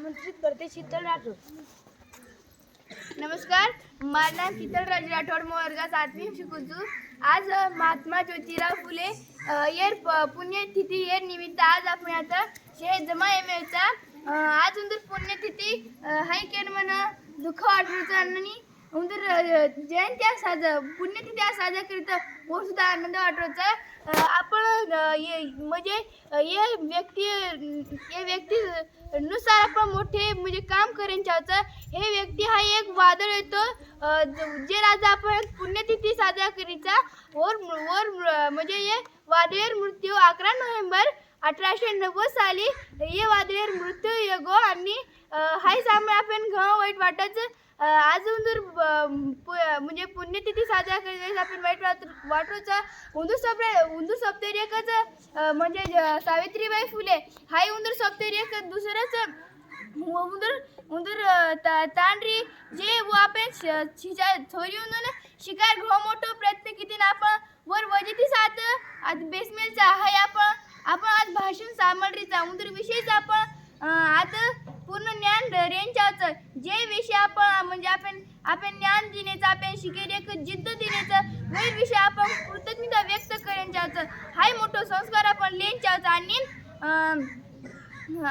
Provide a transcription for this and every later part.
आमंत्रित करते शीतल राठोड. नमस्कार माझं नाव शीतल राज राठोड मी वर्गात आठवी शिकवतो आज महात्मा ज्योतिराव फुले येर प- पुण्यतिथी येर निमित्त आज आपण आता शे जमा येमेचा आज पुण्यतिथी हाय केर म्हणा दुःख वाटण्याचं आणि उंदर जयंती साजरा साज पुण्यतिथी साजरा करीत व सुद्धा आनंद वाटवायचा आपण ये म्हणजे हे व्यक्ती हे व्यक्ती नुसार आपण मोठे म्हणजे काम करेन चाहतं. हे व्यक्ती हा एक वादळ येतो. जे राजा आपण पुण्यतिथी साजरा करीचा वर वर म्हणजे हे वादळेर मृत्यू अकरा नोव्हेंबर अठराशे नव्वद साली हे वादळेर मृत्यू येगो आणि हाय सामळे आपण घ वाईट वाटायचं आज अजून जर पु- म्हणजे पुण्यतिथी साजरा करीत आपण वाईट वाट वाटूचा उंदूर सप्ते उंदूर सप्तेर म्हणजे सावित्रीबाई फुले. हाय उंदूर सप्तेर दुसरंच उंदूर उंदूर ता- तांडरी. जे व आपण शिजा छोरी उंदून शिकार घो मोठो प्रयत्न किती ना आपण. वर वजती सात आज बेसमेलचा. हाय आपण आपण आज भाषण सामग्रीचा उंदूर विषयीच आपण आता पूर्ण ज्ञान रेंचाचं जे विषय आपण म्हणजे आपण आपण ज्ञान देण्याचं आपण शिकेल एक जिद्द देण्याचं वेळ विषय आपण कृतज्ञता व्यक्त करायचं हाय मोठो संस्कार आपण लेंचाचं आणि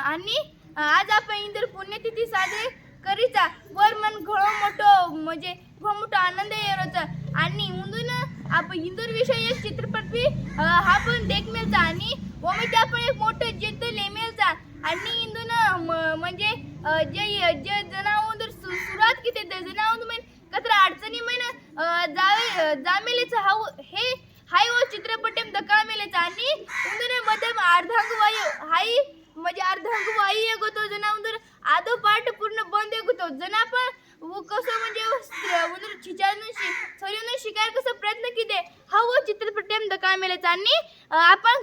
आणि आज आपण इंदर पुण्यतिथी साजरी करीचा. वर मन घळो मोठो म्हणजे घो मोठो आनंद येरोचा आणि उंदून आपण इंदूर विषय एक चित्रपट बी हा पण देखमेलचा. आणि ओमे आपण एक मोठं जिद्द लेमेलचा. आणि जे जे जनावर सुरुवात किती जनावर म्हणजे कत्र अडचणी मैन जावे जामेलेच हाव हे हाय व चित्रपटेम दका मेलेच आणि उंदरमध्ये अर्धांग वायू हाय म्हणजे अर्धांग वायू एक होतो जना उंदर आदो पाठ पूर्ण बंद एक होतो जना पण व कसं म्हणजे उंदर छिचारून शि सरीनं शिकाय कसं प्रयत्न किती? हा व चित्रपटेम दका मेलेच आणि आपण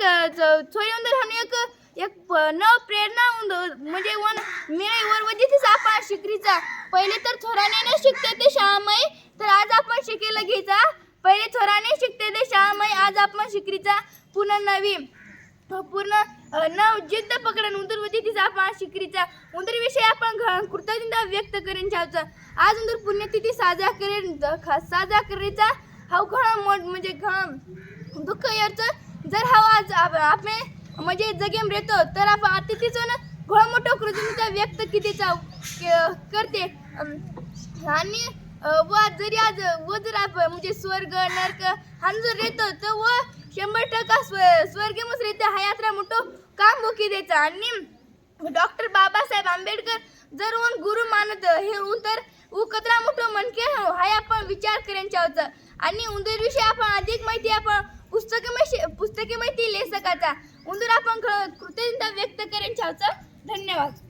छोरी उंदर हा एक एक प- न प्रेरणा म्हणजे वन मिळे वर वजीतीच आपण शिकरीचा. पहिले तर थोराने न शिकते ते श्यामय तर आज आपण शिकेला घ्यायचा पहिले थोराने शिकते ते श्यामय आज आपण शिकरीचा पुन्हा नवी पूर्ण अ, न जिद्द पकडून उंदर वजीतीचा आपण शिकरीचा उंदर विषयी आपण कृतज्ञता व्यक्त करेन चावचा आज उंदर पुण्यतिथी साजरा करेन. द- साजरा करायचा हा घ म्हणजे घ दुःख याचं जर हा आज आप- आपण म्हणजे जगेम रेतो तर आपण अतिथीचं ना घोळ मोठं कृतज्ञता व्यक्त कितीचा क- करते. आणि व जरी आज व जर आपण म्हणजे स्वर्ग नरक हा जर रेतो तर व शंभर टक्का स्व स्वर्गमच रेते हा यात्रा मोठं काम मुकी द्यायचा आणि डॉक्टर बाबासाहेब आंबेडकर जर ऊन गुरु मानत हे ऊन तर उ कचरा मोठं मनके हो, हाय आपण विचार करेन होता. आणि उंदीर विषयी आपण अधिक माहिती आपण पुस्तके पुस्तके माहिती ले सकाचा उंदीर आपण कृतज्ञता व्यक्त करेन होता धन्यवाद.